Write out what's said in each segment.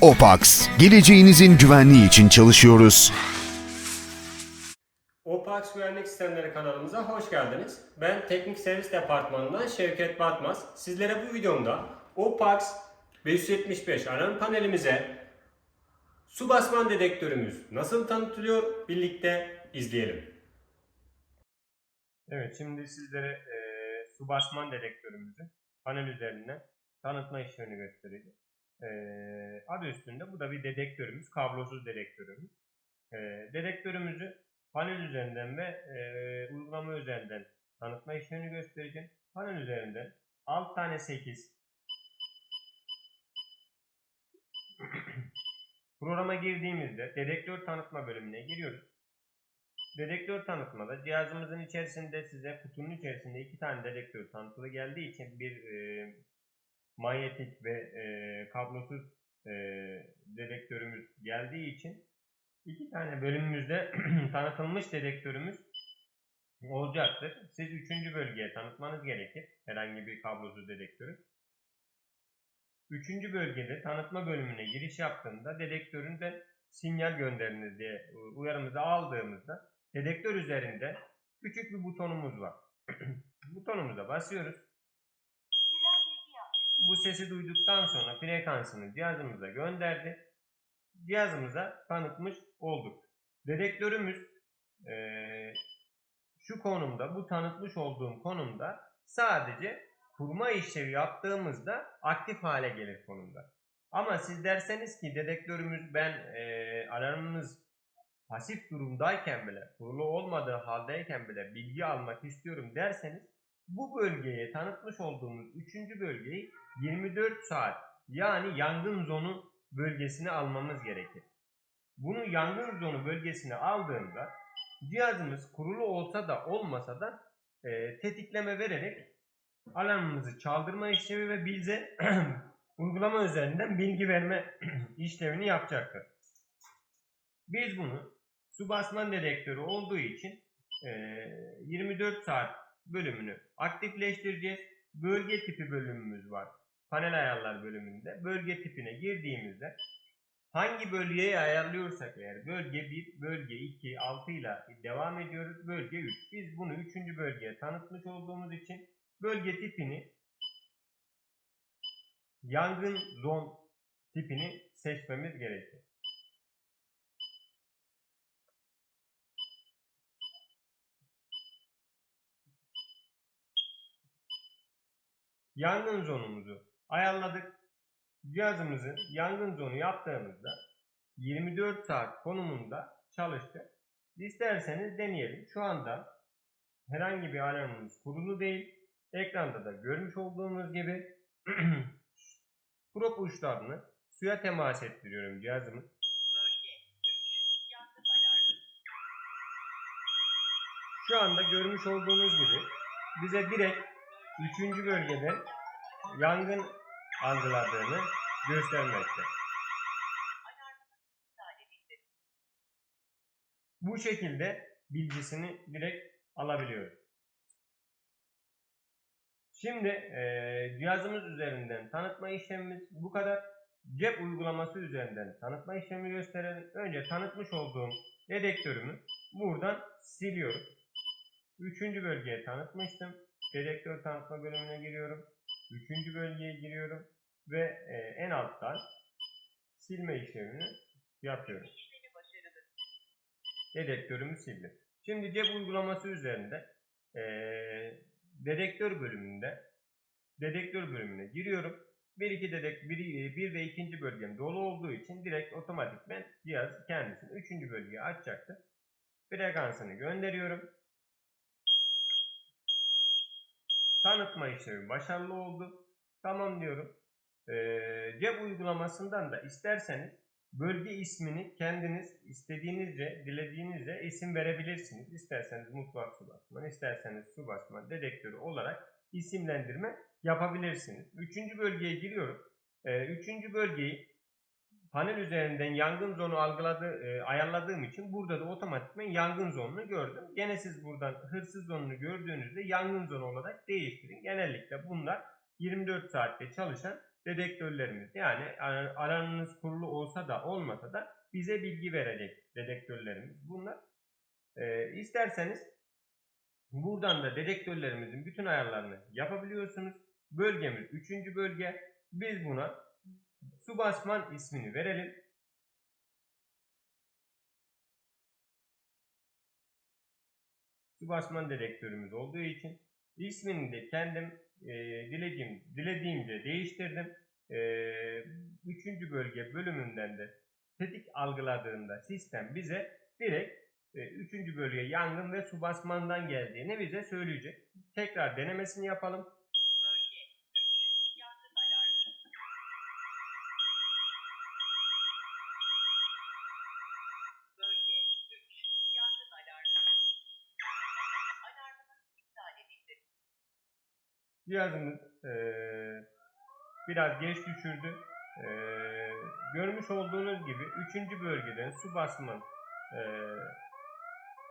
Opax, geleceğinizin güvenliği için çalışıyoruz. OPAX Güvenlik Sistemleri kanalımıza hoş geldiniz. Ben Teknik Servis Departmanı'ndan Şevket Batmaz. Sizlere bu videomda OPAX 575 alarm panelimize su basman dedektörümüz nasıl tanıtılıyor birlikte izleyelim. Evet şimdi sizlere e, su basman dedektörümüzü panel üzerinden tanıtma işlemini göstereceğim. E, adı üstünde bu da bir dedektörümüz, kablosuz dedektörümüz. E, dedektörümüzü panel üzerinden ve e, uygulama üzerinden tanıtma işlemini göstereceğim. Panel üzerinden alt tane 8 programa girdiğimizde dedektör tanıtma bölümüne giriyoruz. Dedektör tanıtmada cihazımızın içerisinde size kutunun içerisinde iki tane dedektör tanıtılı geldiği için bir e, manyetik ve e, kablosuz e, dedektörümüz geldiği için iki tane bölümümüzde tanıtılmış dedektörümüz olacaktır. Siz üçüncü bölgeye tanıtmanız gerekir. Herhangi bir kablosuz dedektörü. Üçüncü bölgede tanıtma bölümüne giriş yaptığında dedektöründe sinyal gönderiniz diye uyarımızı aldığımızda dedektör üzerinde küçük bir butonumuz var. Butonumuza basıyoruz. Bu sesi duyduktan sonra frekansını cihazımıza gönderdi. Cihazımıza tanıtmış olduk. Dedektörümüz eee, şu konumda, bu tanıtmış olduğum konumda sadece kurma işlevi yaptığımızda aktif hale gelir konumda. Ama siz derseniz ki dedektörümüz ben eee alarmınız pasif durumdayken bile, kurulu olmadığı haldeyken bile bilgi almak istiyorum derseniz bu bölgeye tanıtmış olduğumuz 3. bölgeyi 24 saat yani yangın zonu bölgesine almamız gerekir. Bunu yangın zonu bölgesine aldığında cihazımız kurulu olsa da olmasa da e, tetikleme vererek alarmımızı çaldırma işlemi ve bize uygulama üzerinden bilgi verme işlemini yapacaktır. Biz bunu su basman dedektörü olduğu için e, 24 saat bölümünü aktifleştireceğiz. Bölge tipi bölümümüz var. Panel ayarlar bölümünde. Bölge tipine girdiğimizde hangi bölgeyi ayarlıyorsak eğer bölge 1, bölge 2, 6 ile devam ediyoruz. Bölge 3. Biz bunu 3. bölgeye tanıtmış olduğumuz için bölge tipini yangın zon tipini seçmemiz gerekir. Yangın zonumuzu ayarladık. Cihazımızın yangın zonu yaptığımızda 24 saat konumunda çalıştı. İsterseniz deneyelim. Şu anda herhangi bir alarmımız kurulu değil. Ekranda da görmüş olduğunuz gibi prop uçlarını suya temas ettiriyorum cihazımın. Şu anda görmüş olduğunuz gibi bize direkt 3. bölgeden yangın algıladığını göstermekte. Bu şekilde bilgisini direkt alabiliyoruz. Şimdi eee, cihazımız üzerinden tanıtma işlemimiz bu kadar. Cep uygulaması üzerinden tanıtma işlemi gösterelim. Önce tanıtmış olduğum dedektörümü buradan siliyorum. Üçüncü bölgeye tanıtmıştım. Dedektör tanıtma bölümüne giriyorum. Üçüncü bölgeye giriyorum. Ve e, en alttan silme işlemini yapıyorum. Dedektörümü sildim. Şimdi cep uygulaması üzerinde e, dedektör bölümünde dedektör bölümüne giriyorum. Bir, iki dedek, bir, bir ve ikinci bölgem dolu olduğu için direkt otomatikmen cihaz kendisini üçüncü bölgeye açacaktır. Frekansını gönderiyorum. Tanıtma işlemi başarılı oldu. Tamam diyorum. Ee, cep uygulamasından da isterseniz bölge ismini kendiniz istediğinizce, dilediğinizce isim verebilirsiniz. İsterseniz mutfak su basma, isterseniz su basma dedektörü olarak isimlendirme yapabilirsiniz. Üçüncü bölgeye giriyorum. Ee, üçüncü bölgeyi panel üzerinden yangın zonu algıladı, e, ayarladığım için burada da otomatikman yangın zonunu gördüm. Gene siz buradan hırsız zonunu gördüğünüzde yangın zonu olarak değiştirin. Genellikle bunlar 24 saatte çalışan dedektörlerimiz. Yani ar- aranız kurulu olsa da olmasa da bize bilgi verecek dedektörlerimiz. Bunlar Ee, isterseniz buradan da dedektörlerimizin bütün ayarlarını yapabiliyorsunuz. Bölgemiz 3. bölge. Biz buna su basman ismini verelim. Su basman dedektörümüz olduğu için ismini de kendim e, dilediğim, dilediğimce değiştirdim. E, üçüncü bölge bölümünden de tetik algıladığında sistem bize direkt e, üçüncü bölge yangın ve su basmandan geldiğini bize söyleyecek. Tekrar denemesini yapalım. Cihazımız eee, biraz geç düşürdü. Eee, görmüş olduğunuz gibi 3. bölgeden su basmanın eee,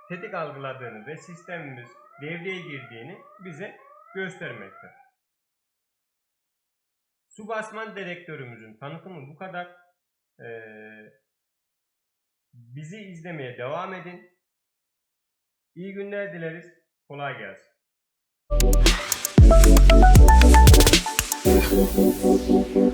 tetik algıladığını ve sistemimiz devreye girdiğini bize göstermekte. Su basman dedektörümüzün tanıtımı bu kadar. Eee, bizi izlemeye devam edin. İyi günler dileriz. Kolay gelsin. ハハハハ!